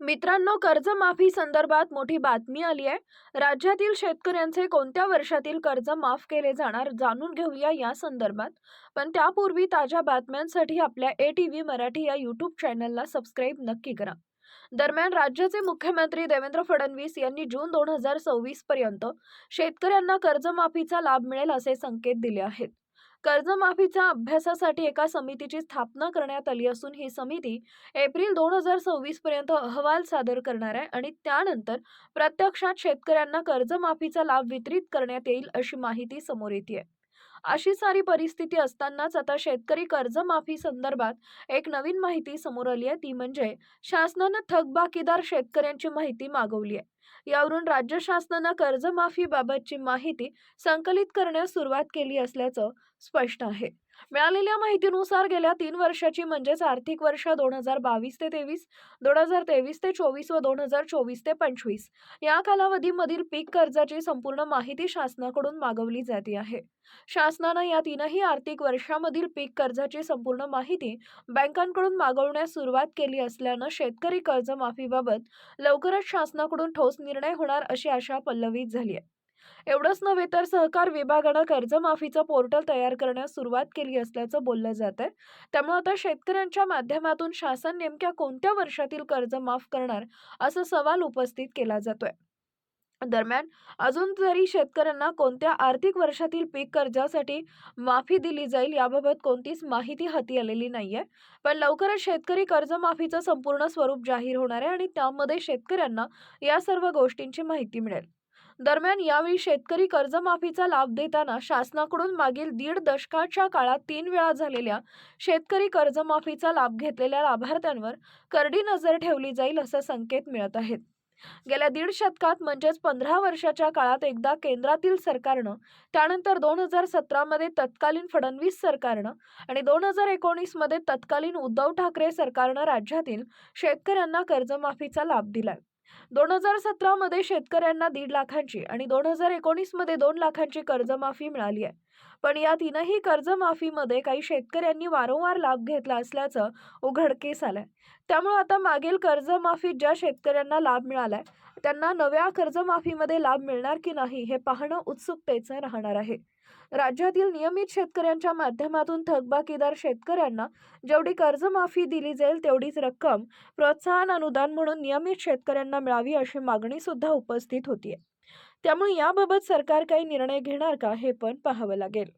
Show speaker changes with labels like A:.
A: मित्रांनो कर्जमाफी संदर्भात मोठी बातमी आली आहे. राज्यातील शेतकऱ्यांचे कोणत्या वर्षातील कर्ज माफ केले जाणार जाणून घेऊया या संदर्भात. पण त्यापूर्वी ताज्या बातम्यांसाठी आपल्या ए टी व्ही मराठी या यूट्यूब चॅनलला सबस्क्राईब नक्की करा. दरम्यान राज्याचे मुख्यमंत्री देवेंद्र फडणवीस यांनी जून दोन हजार सव्वीस पर्यंत शेतकऱ्यांना कर्जमाफीचा लाभ मिळेल असे संकेत दिले आहेत. कर्जमाफीच्या अभ्यासासाठी एका समितीची स्थापना करण्यात आली असून ही समिती एप्रिल दोन हजार सव्वीस पर्यंत अहवाल सादर करणार आहे आणि त्यानंतर प्रत्यक्षात शेतकऱ्यांना कर्जमाफीचा लाभ वितरित करण्यात येईल अशी माहिती समोर येते अशी सारी परिस्थिती असतानाच आता शेतकरी कर्जमाफी संदर्भात एक नवीन माहिती समोर आली आहे. ती म्हणजे शासनानं थकबाकीदार शेतकऱ्यांची माहिती मागवली आहे. यावरून राज्य शासनानं कर्जमाफीबाबतची माहिती संकलित करण्यास सुरुवात केली असल्याचं स्पष्ट आहे. मिळालेल्या माहितीनुसार गेल्या तीन वर्षाची म्हणजेच आर्थिक वर्ष दोन हजार बावीस ते तेवीस दोन हजार तेवीस ते चोवीस व दोन हजार चोवीस ते पंचवीस या कालावधीमधील पीक कर्जाची संपूर्ण माहिती शासनाकडून मागवली जाते आहे. शासनानं या तीनही आर्थिक वर्षामधील पीक कर्जाची संपूर्ण माहिती बँकांकडून मागवण्यास सुरुवात केली असल्यानं शेतकरी कर्जमाफीबाबत लवकरच शासनाकडून ठोस निर्णय होणार अशी आशा पल्लवीत झाली आहे. एवढंच नव्हे तर सहकार विभागानं कर्जमाफीचं पोर्टल तयार करण्यास सुरुवात केली असल्याचं बोललं जात आहे. त्यामुळे आता शेतकऱ्यांच्या माध्यमातून शासन नेमक्या कोणत्या वर्षातील कर्ज माफ करणार असा सवाल उपस्थित केला जातोय. दरम्यान अजून तरी शेतकऱ्यांना कोणत्या आर्थिक वर्षातील पीक कर्जासाठी माफी दिली जाईल याबाबत कोणतीच माहिती हाती आलेली नाहीये. पण लवकरच शेतकरी कर्जमाफीचं संपूर्ण स्वरूप जाहीर होणार आहे आणि त्यामध्ये शेतकऱ्यांना या सर्व गोष्टींची माहिती मिळेल. दरम्यान यावेळी शेतकरी कर्जमाफीचा लाभ देताना शासनाकडून मागील दीड दशकाच्या काळात तीन वेळा झालेल्या शेतकरी कर्जमाफीचा लाभ घेतलेल्या लाभार्थ्यांवर करडी नजर ठेवली जाईल असं संकेत मिळत आहेत. गेल्या दीड शतकात म्हणजेच पंधरा वर्षाच्या काळात एकदा केंद्रातील सरकारनं त्यानंतर दोन हजार सतरामध्ये तत्कालीन फडणवीस सरकारनं आणि दोन हजार एकोणीसमध्ये तत्कालीन उद्धव ठाकरे सरकारनं राज्यातील शेतकऱ्यांना कर्जमाफीचा लाभ दिलाय. दोन हजार सतरामध्ये शेतकऱ्यांना दीड लाखांची आणि दोन हजार एकोणीसमध्ये दोन लाखांची कर्जमाफी मिळाली आहे. पण या तीनही कर्जमाफीमध्ये काही शेतकऱ्यांनी वारंवार लाभ घेतला असल्याचं उघडकीस आलंय. त्यामुळे आता मागील कर्जमाफीत ज्या शेतकऱ्यांना लाभ मिळालाय त्यांना नव्या कर्जमाफीमध्ये लाभ मिळणार की नाही हे पाहणं उत्सुकतेचं राहणार आहे. राज्यातील नियमित शेतकऱ्यांच्या माध्यमातून थकबाकीदार शेतकऱ्यांना जेवढी कर्जमाफी दिली जाईल तेवढीच रक्कम प्रोत्साहन अनुदान म्हणून नियमित शेतकऱ्यांना मिळावी अशी मागणी सुद्धा उपस्थित होतीये. त्यामुळे याबाबत सरकार काही निर्णय घेणार का हे पण पाहावं लागेल.